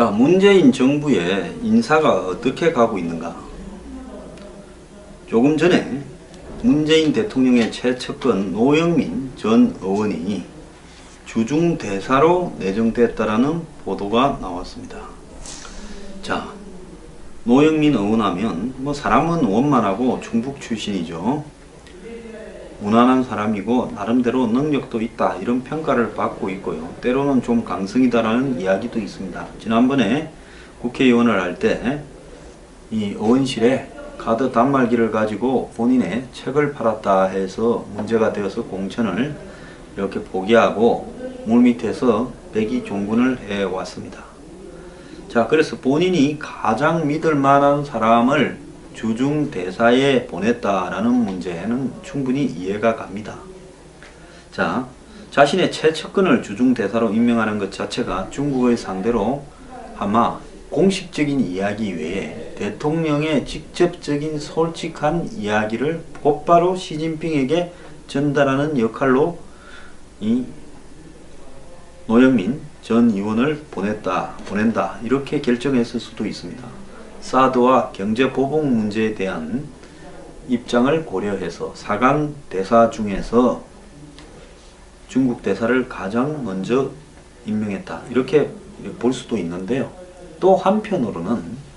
자, 문재인 정부의 인사가 어떻게 가고 있는가? 조금 전에 문재인 대통령의 최측근 노영민 전 의원이 주중 대사로 내정됐다라는 보도가 나왔습니다. 자, 노영민 의원하면 뭐 사람은 원만하고 충북 출신이죠. 무난한 사람이고 나름대로 능력도 있다 이런 평가를 받고 있고요. 때로는 좀 강성이다라는 이야기도 있습니다. 지난번에 국회의원을 할 때 이 의원실에 카드 단말기를 가지고 본인의 책을 팔았다 해서 문제가 되어서 공천을 이렇게 포기하고 물밑에서 백이 종군을 해왔습니다. 자, 그래서 본인이 가장 믿을 만한 사람을 주중 대사에 보냈다라는 문제는 충분히 이해가 갑니다. 자, 자신의 최측근을 주중 대사로 임명하는 것 자체가 중국의 상대로 아마 공식적인 이야기 외에 대통령의 직접적인 솔직한 이야기를 곧바로 시진핑에게 전달하는 역할로 이 노영민 전 의원을 보냈다, 보낸다 이렇게 결정했을 수도 있습니다. 사드와 경제 보복 문제에 대한 입장을 고려해서 사강 대사 중에서 중국 대사를 가장 먼저 임명했다 이렇게 볼 수도 있는데요. 또 한편으로는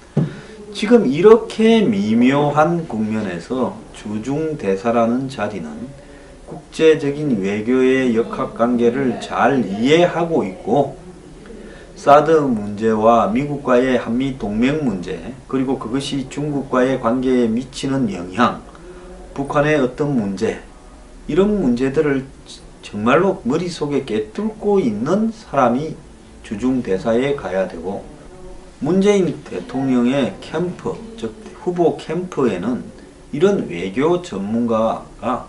지금 이렇게 미묘한 국면에서 주중 대사라는 자리는 국제적인 외교의 역학관계를 잘 이해하고 있고 사드 문제와 미국과의 한미 동맹 문제 그리고 그것이 중국과의 관계에 미치는 영향 북한의 어떤 문제 이런 문제들을 정말로 머릿속에 깨뚫고 있는 사람이 주중 대사에 가야 되고 문재인 대통령의 캠프 즉 후보 캠프에는 이런 외교 전문가가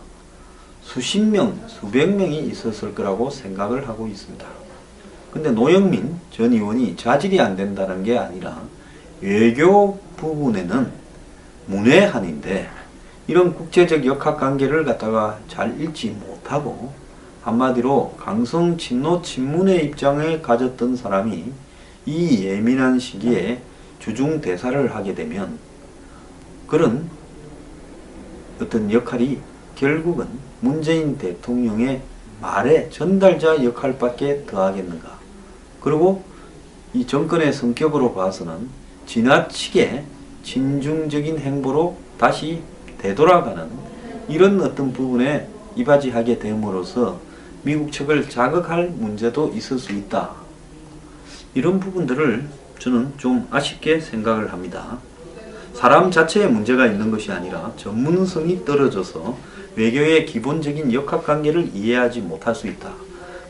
수십 명, 수백 명이 있었을 거라고 생각을 하고 있습니다. 근데 노영민 전 의원이 자질이 안 된다는 게 아니라 외교 부분에는 문외한인데 이런 국제적 역학 관계를 갖다가 잘 읽지 못하고 한마디로 강성 친노 친문의 입장을 가졌던 사람이 이 예민한 시기에 주중 대사를 하게 되면 그런 어떤 역할이 결국은 문재인 대통령의 말의 전달자 역할밖에 더하겠는가. 그리고 이 정권의 성격으로 봐서는 지나치게 진중적인 행보로 다시 되돌아가는 이런 어떤 부분에 이바지하게 됨으로써 미국 측을 자극할 문제도 있을 수 있다. 이런 부분들을 저는 좀 아쉽게 생각을 합니다. 사람 자체에 문제가 있는 것이 아니라 전문성이 떨어져서 외교의 기본적인 역학관계를 이해하지 못할 수 있다.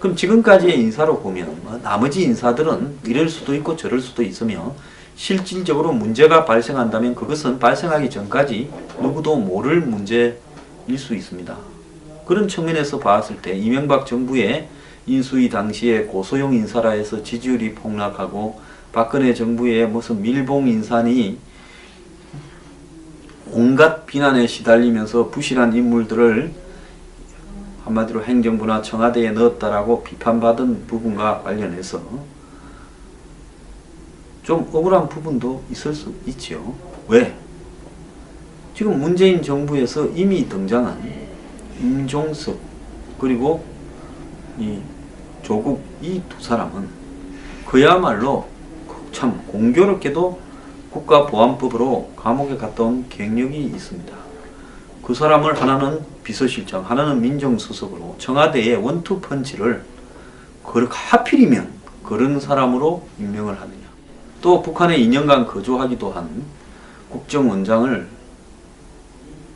그럼 지금까지의 인사로 보면 뭐 나머지 인사들은 이럴 수도 있고 저럴 수도 있으며 실질적으로 문제가 발생한다면 그것은 발생하기 전까지 누구도 모를 문제일 수 있습니다. 그런 측면에서 봤을 때 이명박 정부의 인수위 당시에 고소용 인사라 해서 지지율이 폭락하고 박근혜 정부의 무슨 밀봉 인사니 온갖 비난에 시달리면서 부실한 인물들을 한마디로 행정부나 청와대에 넣었다라고 비판받은 부분과 관련해서 좀 억울한 부분도 있을 수 있죠. 왜? 지금 문재인 정부에서 이미 등장한 임종석 그리고 이 조국 이 두 사람은 그야말로 참 공교롭게도 국가보안법으로 감옥에 온 경력이 있습니다. 그 사람을 하나는 비서실장, 하나는 민정수석으로 청와대에 원투펀치를 그 하필이면 그런 사람으로 임명을 하느냐. 또 북한에 2년간 거주하기도 한 국정원장을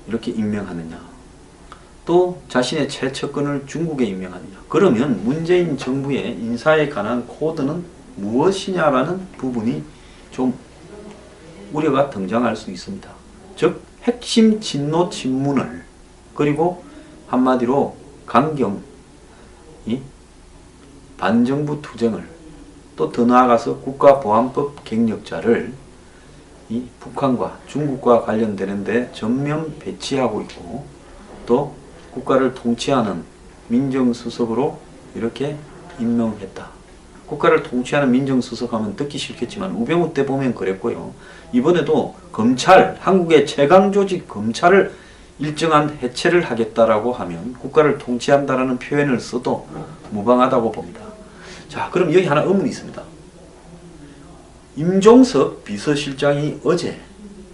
이렇게 임명하느냐. 또 자신의 최측근을 중국에 임명하느냐. 그러면 문재인 정부의 인사에 관한 코드는 무엇이냐라는 부분이 좀 우려가 등장할 수 있습니다. 즉 핵심 진노 친문을 그리고 한마디로 강경 이 반정부 투쟁을 또 더 나아가서 국가보안법 갱력자를 이 북한과 중국과 관련되는데 전면 배치하고 있고 또 국가를 통치하는 민정수석으로 이렇게 임명했다. 국가를 통치하는 민정수석하면 듣기 싫겠지만 우병우 때 보면 그랬고요. 이번에도 검찰, 한국의 최강 조직 검찰을 일정한 해체를 하겠다라고 하면 국가를 통치한다라는 표현을 써도 무방하다고 봅니다. 자, 그럼 여기 하나 의문이 있습니다. 임종석 비서실장이 어제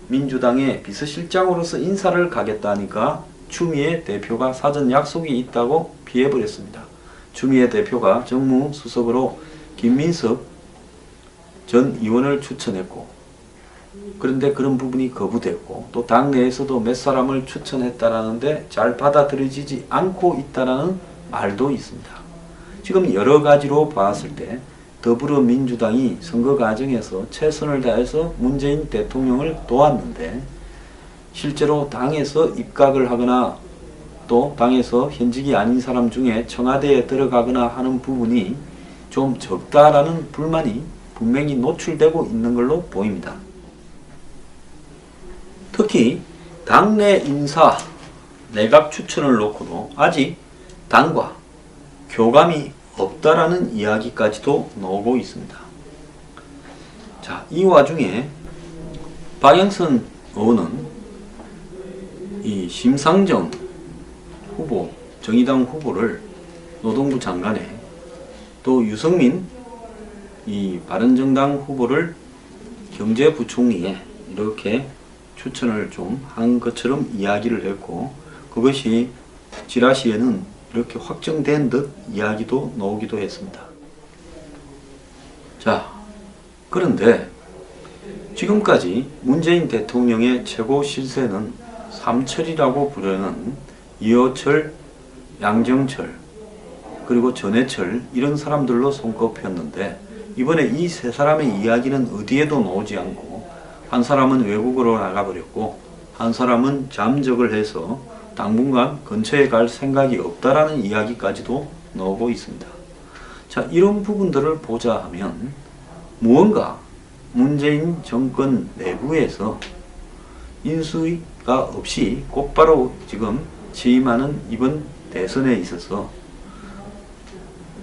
민주당의 비서실장으로서 인사를 가겠다니까 추미애 대표가 사전 약속이 있다고 피해버렸습니다. 추미애 대표가 정무수석으로 김민석 전 의원을 추천했고 그런데 그런 부분이 거부됐고 또 당내에서도 몇 사람을 추천했다라는데 잘 받아들여지지 않고 있다라는 말도 있습니다. 지금 여러 가지로 봤을 때 더불어민주당이 선거 과정에서 최선을 다해서 문재인 대통령을 도왔는데 실제로 당에서 입각을 하거나 또 당에서 현직이 아닌 사람 중에 청와대에 들어가거나 하는 부분이 좀 적다라는 불만이 분명히 노출되고 있는 걸로 보입니다. 특히 당내 인사 내각 추천을 놓고도 아직 당과 교감이 없다라는 이야기까지도 나오고 있습니다. 자, 이 와중에 박영선 의원은 이 심상정 후보, 정의당 후보를 노동부 장관에 또 유승민 이 바른정당 후보를 경제부총리에 이렇게 추천을 좀 한 것처럼 이야기를 했고 그것이 지라시에는 이렇게 확정된 듯 이야기도 나오기도 했습니다. 자, 그런데 지금까지 문재인 대통령의 최고 실세는 삼철이라고 부르는 이호철, 양정철, 그리고 전해철 이런 사람들로 손꼽혔는데 이번에 이 세 사람의 이야기는 어디에도 나오지 않고 한 사람은 외국으로 나가버렸고 한 사람은 잠적을 해서 당분간 근처에 갈 생각이 없다라는 이야기까지도 나오고 있습니다. 자, 이런 부분들을 보자 하면 무언가 문재인 정권 내부에서 인수위가 없이 곧바로 지금 취임하는 이번 대선에 있어서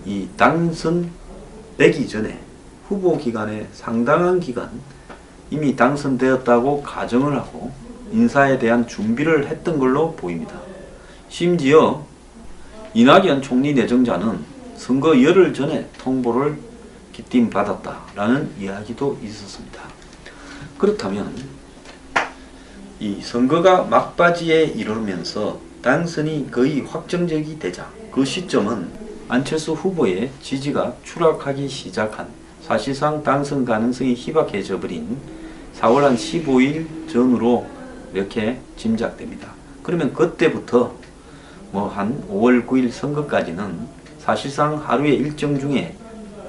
이 당선되기 전에 후보 기간에 상당한 기간 이미 당선되었다고 가정을 하고 인사에 대한 준비를 했던 걸로 보입니다. 심지어 이낙연 총리 내정자는 선거 열흘 전에 통보를 기팀 받았다라는 이야기도 있었습니다. 그렇다면 이 선거가 막바지에 이르면서 당선이 거의 확정적이 되자 그 시점은 안철수 후보의 지지가 추락하기 시작한 사실상 당선 가능성이 희박해져 버린 4월 한 15일 전으로 이렇게 짐작됩니다. 그러면 그때부터 뭐 한 5월 9일 선거까지는 사실상 하루의 일정 중에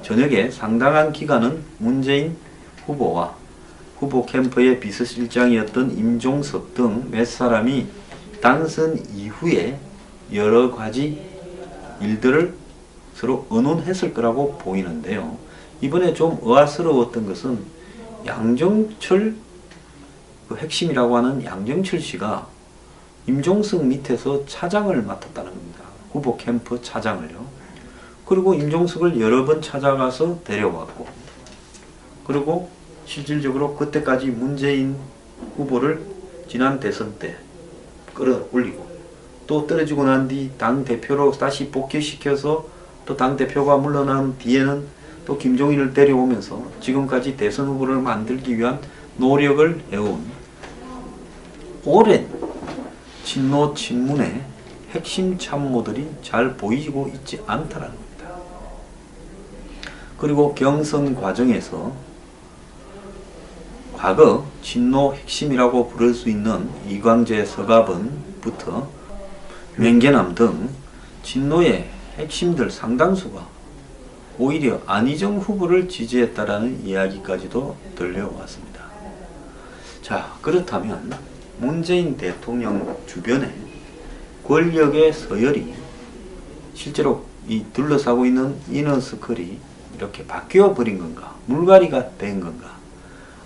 저녁에 상당한 기간은 문재인 후보와 후보 캠프의 비서실장이었던 임종석 등몇 사람이 당선 이후에 여러 가지 일들을 서로 의논했을 거라고 보이는데요. 이번에 좀 의아스러웠던 것은 양정철 그 핵심이라고 하는 양정철 씨가 임종석 밑에서 차장을 맡았다는 겁니다. 후보 캠프 차장을요. 그리고 임종석을 여러 번 찾아가서 데려왔고, 그리고 실질적으로 그때까지 문재인 후보를 지난 대선 때 끌어올리고, 또 떨어지고 난 뒤 당 대표로 다시 복귀시켜서 또 당 대표가 물러난 뒤에는 또 김종인을 데려오면서 지금까지 대선 후보를 만들기 위한 노력을 해온 오랜 친노 친문의 핵심 참모들이 잘 보이고 있지 않다라는 겁니다. 그리고 경선 과정에서 과거 친노 핵심이라고 부를 수 있는 이광재 서가번부터 맹계남 등 친노의 핵심들 상당수가 오히려 안희정 후보를 지지했다라는 이야기까지도 들려왔습니다. 자, 그렇다면 문재인 대통령 주변에 권력의 서열이 실제로 이 둘러싸고 있는 이너스클이 이렇게 바뀌어 버린 건가? 물갈이가 된 건가?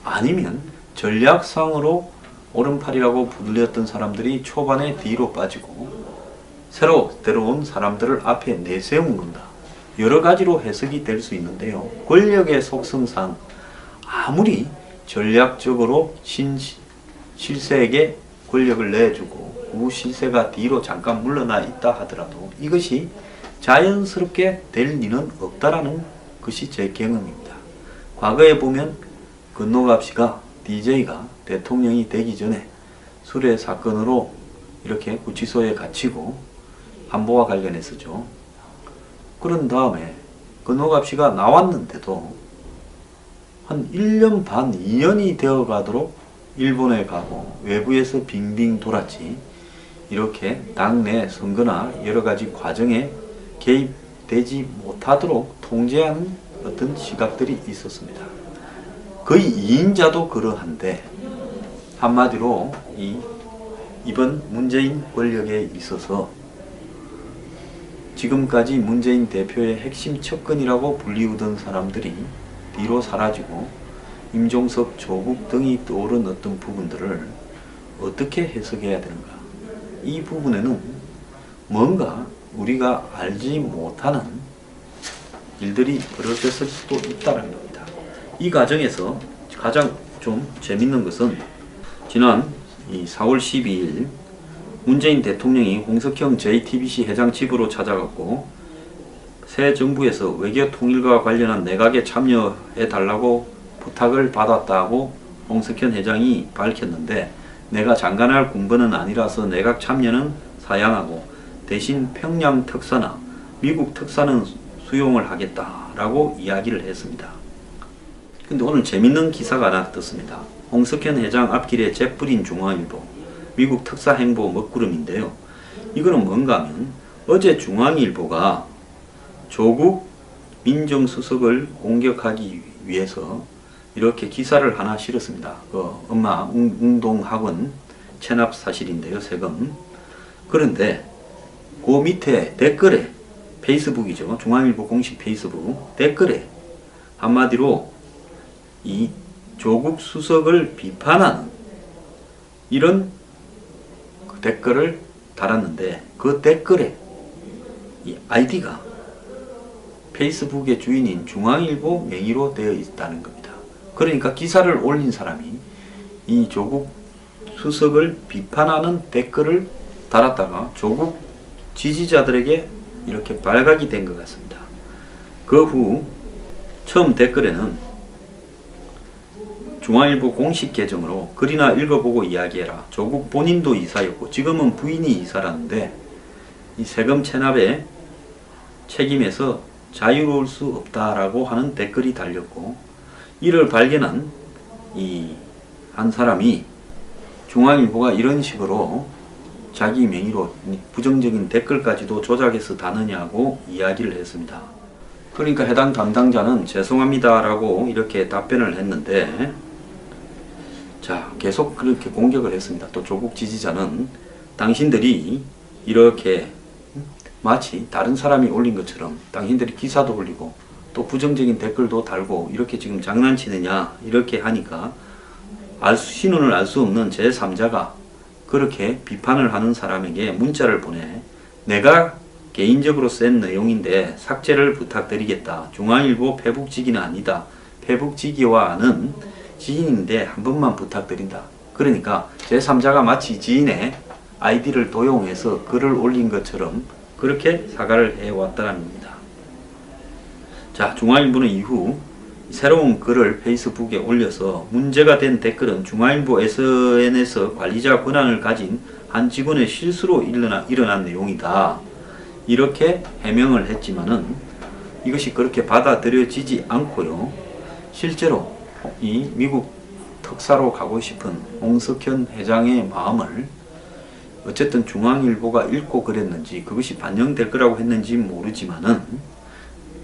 아니면 전략상으로 오른팔이라고 불렸던 사람들이 초반에 뒤로 빠지고 새로 들어온 사람들을 앞에 건가? 여러 가지로 해석이 될 수 있는데요. 권력의 속성상 아무리 전략적으로 신 실세에게 권력을 내주고 우 실세가 뒤로 잠깐 물러나 있다 하더라도 이것이 자연스럽게 될 리는 없다라는 것이 제 경험입니다. 과거에 보면 건노갑 씨가 DJ가 대통령이 되기 전에 수뢰 사건으로 이렇게 구치소에 갇히고 한보와 관련해서죠. 그런 다음에 건노갑 씨가 나왔는데도 한 1년 반, 2년이 되어 가도록 일본에 가고 외부에서 빙빙 돌았지 이렇게 당내 선거나 여러 가지 과정에 개입되지 못하도록 통제하는 어떤 시각들이 있었습니다. 거의 2인자도 그러한데 한마디로 이 이번 문재인 권력에 있어서 지금까지 문재인 대표의 핵심 척근이라고 불리우던 사람들이 뒤로 사라지고 임종석, 조국 등이 떠오른 어떤 부분들을 어떻게 해석해야 되는가? 이 부분에는 뭔가 우리가 알지 못하는 일들이 벌어졌을 수도 있다는 겁니다. 이 과정에서 가장 좀 재밌는 것은 지난 이 4월 12일 문재인 대통령이 홍석형 JTBC 회장 집으로 찾아갔고 새 정부에서 외교 통일과 관련한 내각에 참여해 달라고 부탁을 받았다고 홍석현 회장이 밝혔는데 내가 장관할 군번은 아니라서 내각 참여는 사양하고 대신 평양 특사나 미국 특사는 수용을 하겠다라고 이야기를 했습니다. 근데 오늘 재밌는 기사가 하나 떴습니다. 홍석현 회장 앞길에 재뿌린 중앙일보 미국 특사 행보 먹구름인데요. 이거는 뭔가 하면 어제 중앙일보가 조국 민정수석을 공격하기 위해서 이렇게 기사를 하나 실었습니다. 그 엄마 웅- 웅동학원 체납 사실인데요, 세금. 그런데 그 밑에 댓글에 페이스북이죠. 중앙일보 공식 페이스북 댓글에 한마디로 이 조국 수석을 비판하는 이런 그 댓글을 달았는데 그 댓글에 이 아이디가 페이스북의 주인인 중앙일보 명의로 되어 있다는 겁니다. 그러니까 기사를 올린 사람이 이 조국 수석을 비판하는 댓글을 달았다가 조국 지지자들에게 이렇게 발각이 된 것 같습니다. 그 후 처음 댓글에는 중앙일보 공식 계정으로 글이나 읽어보고 이야기해라. 조국 본인도 이사였고 지금은 부인이 이사라는데 이 세금 체납에 책임에서 자유로울 수 없다라고 하는 댓글이 달렸고 이를 발견한 이 한 사람이 중앙일보가 이런 식으로 자기 명의로 부정적인 댓글까지도 조작해서 다느냐고 이야기를 했습니다. 그러니까 해당 담당자는 죄송합니다라고 이렇게 답변을 했는데 자 계속 그렇게 공격을 했습니다. 또 조국 지지자는 당신들이 이렇게 마치 다른 사람이 올린 것처럼 당신들이 기사도 올리고 또 부정적인 댓글도 달고 이렇게 지금 장난치느냐 이렇게 하니까 알 수, 신원을 알 수 없는 제3자가 그렇게 비판을 하는 사람에게 문자를 보내 내가 개인적으로 쓴 내용인데 삭제를 부탁드리겠다. 중앙일보 페북지기는 아니다. 페북지기와는 지인인데 한 번만 부탁드린다. 그러니까 제3자가 마치 지인의 아이디를 도용해서 글을 올린 것처럼 그렇게 사과를 해왔다는 겁니다. 자, 중앙일보는 이후 새로운 글을 페이스북에 올려서 문제가 된 댓글은 중앙일보 SNS 관리자 권한을 가진 한 직원의 실수로 일어나, 일어난 내용이다. 이렇게 해명을 했지만은 이것이 그렇게 받아들여지지 않고요. 실제로 이 미국 특사로 가고 싶은 홍석현 회장의 마음을 어쨌든 중앙일보가 읽고 그랬는지 그것이 반영될 거라고 했는지 모르지만은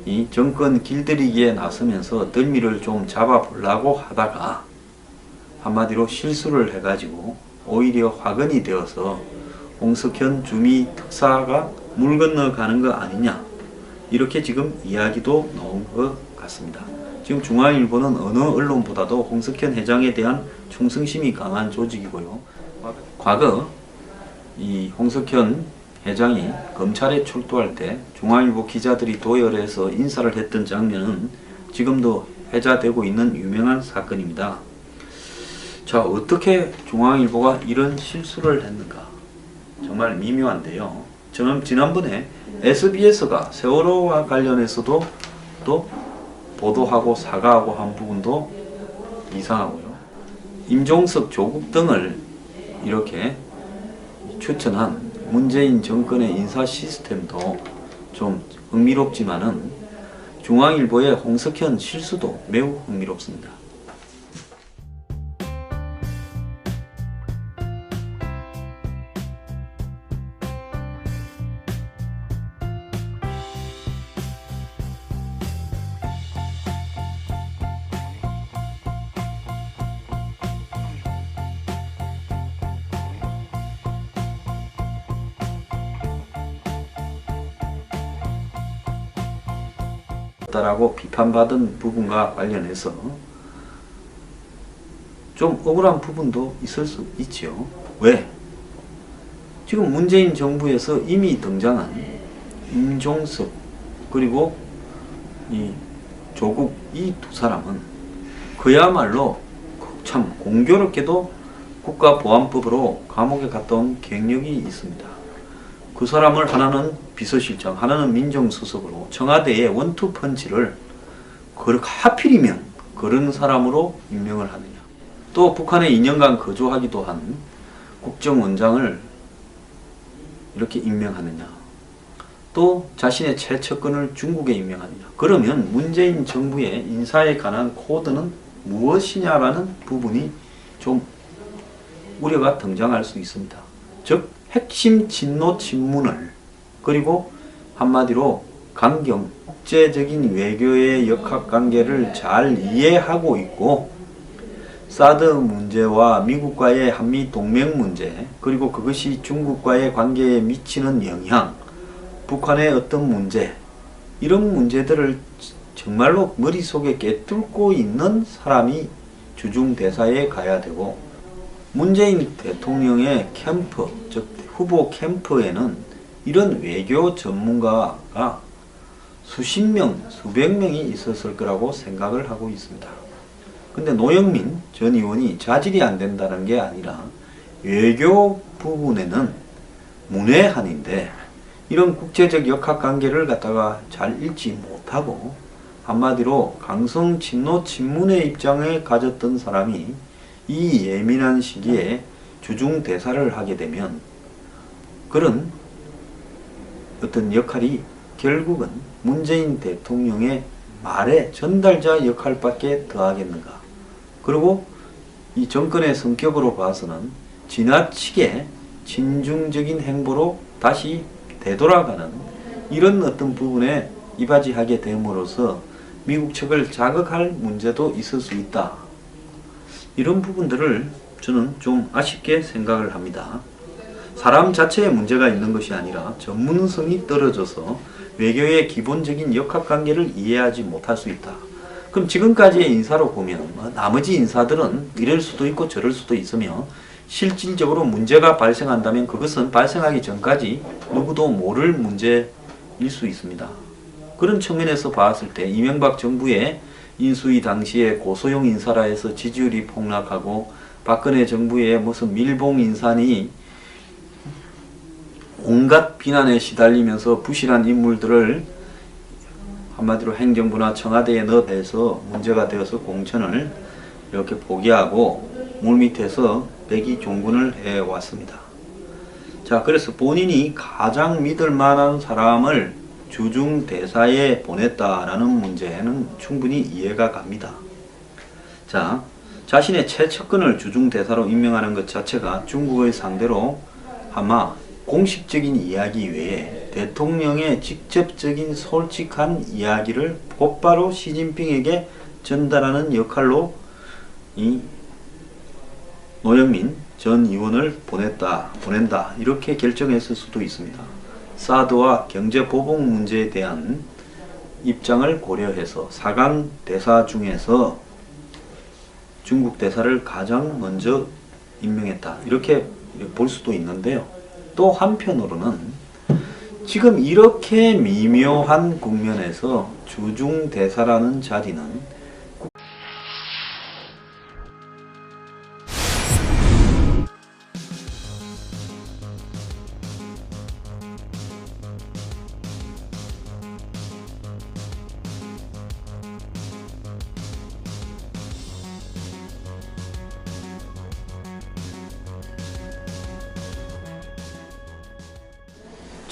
이 정권 길들이기에 나서면서 덜미를 좀 잡아보려고 하다가 한마디로 실수를 해가지고 오히려 화근이 되어서 홍석현 주미 특사가 물 건너가는 거 아니냐 이렇게 지금 이야기도 나온 것 같습니다. 지금 중앙일보는 어느 언론보다도 홍석현 회장에 대한 충성심이 강한 조직이고요. 과거 이 홍석현 회장이 검찰에 출두할 때 중앙일보 기자들이 도열해서 인사를 했던 장면은 지금도 회자되고 있는 유명한 사건입니다. 자, 어떻게 중앙일보가 이런 실수를 했는가? 정말 미묘한데요. 저는 지난번에 SBS가 세월호와 관련해서도 또 보도하고 사과하고 한 부분도 이상하고요. 임종석, 조국 등을 이렇게 추천한 문재인 정권의 인사 시스템도 좀 흥미롭지만은 중앙일보의 홍석현 실수도 매우 흥미롭습니다. 다라고 비판받은 부분과 관련해서 좀 억울한 부분도 있을 수 있지요. 왜? 지금 문재인 정부에서 이미 등장한 임종석 그리고 이 조국 이 두 사람은 그야말로 참 공교롭게도 국가보안법으로 감옥에 온 경력이 있습니다. 그 사람을 하나는 비서실장, 하나는 민정수석으로 청와대에 원투펀치를 그 하필이면 그런 사람으로 임명을 하느냐. 또 북한에 2년간 거주하기도 한 국정원장을 이렇게 임명하느냐. 또 자신의 최측근을 중국에 임명하느냐. 그러면 문재인 정부의 인사에 관한 코드는 무엇이냐라는 부분이 좀 우려가 등장할 수 있습니다. 즉 핵심 진노 친문을 그리고 한마디로 강경 국제적인 외교의 역학관계를 잘 이해하고 있고 사드 문제와 미국과의 한미 동맹 문제 그리고 그것이 중국과의 관계에 미치는 영향 북한의 어떤 문제 이런 문제들을 정말로 머릿속에 깨뚫고 있는 사람이 주중 대사에 가야 되고 문재인 대통령의 캠프 즉 후보 캠프에는 이런 외교 전문가가 수십 명, 수백 명이 있었을 거라고 생각을 하고 있습니다. 근데 노영민 전 의원이 자질이 안 된다는 게 아니라 외교 부분에는 문외한인데 이런 국제적 역학 관계를 갖다가 잘 읽지 못하고 한마디로 강성 친노 친문의 입장을 가졌던 사람이 이 예민한 시기에 주중 대사를 하게 되면 그런 어떤 역할이 결국은 문재인 대통령의 말의 전달자 역할밖에 더하겠는가. 그리고 이 정권의 성격으로 봐서는 지나치게 진중적인 행보로 다시 되돌아가는 이런 어떤 부분에 이바지하게 됨으로써 미국 측을 자극할 문제도 있을 수 있다. 이런 부분들을 저는 좀 아쉽게 생각을 합니다. 사람 자체에 문제가 있는 것이 아니라 전문성이 떨어져서 외교의 기본적인 역학관계를 이해하지 못할 수 있다. 그럼 지금까지의 인사로 보면 뭐 나머지 인사들은 이럴 수도 있고 저럴 수도 있으며 실질적으로 문제가 발생한다면 그것은 발생하기 전까지 누구도 모를 문제일 수 있습니다. 그런 측면에서 봤을 때 이명박 정부의 인수위 당시에 고소용 인사라 해서 지지율이 폭락하고 박근혜 정부의 무슨 밀봉 인사니 온갖 비난에 시달리면서 부실한 인물들을 한마디로 행정부나 청와대에 넣어서 문제가 되어서 공천을 이렇게 포기하고 물밑에서 백이 종군을 해왔습니다. 자, 그래서 본인이 가장 믿을 만한 사람을 주중 대사에 보냈다라는 문제는 충분히 이해가 갑니다. 자, 자신의 최측근을 주중 대사로 임명하는 것 자체가 중국의 상대로 아마 공식적인 이야기 외에 대통령의 직접적인 솔직한 이야기를 곧바로 시진핑에게 전달하는 역할로 이 노영민 전 의원을 보냈다, 보낸다 이렇게 결정했을 수도 있습니다. 사드와 경제 보복 문제에 대한 입장을 고려해서 사강 대사 중에서 중국 대사를 가장 먼저 임명했다 이렇게 볼 수도 있는데요. 또 한편으로는 지금 이렇게 미묘한 국면에서 주중대사라는 자리는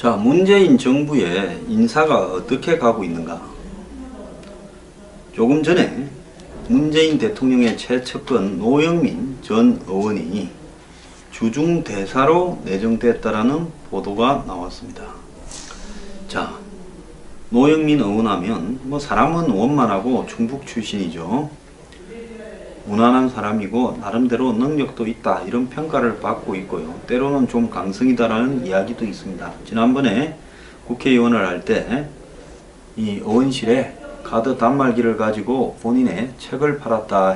자, 문재인 정부의 인사가 어떻게 가고 있는가? 조금 전에 문재인 대통령의 최측근 노영민 전 의원이 주중 대사로 내정됐다라는 보도가 나왔습니다. 자, 노영민 의원하면 뭐 사람은 원만하고 충북 출신이죠. 무난한 사람이고 나름대로 능력도 있다 이런 평가를 받고 있고요. 때로는 좀 강성이다라는 이야기도 있습니다. 지난번에 국회의원을 할 때 이 의원실에 카드 단말기를 가지고 본인의 책을 팔았다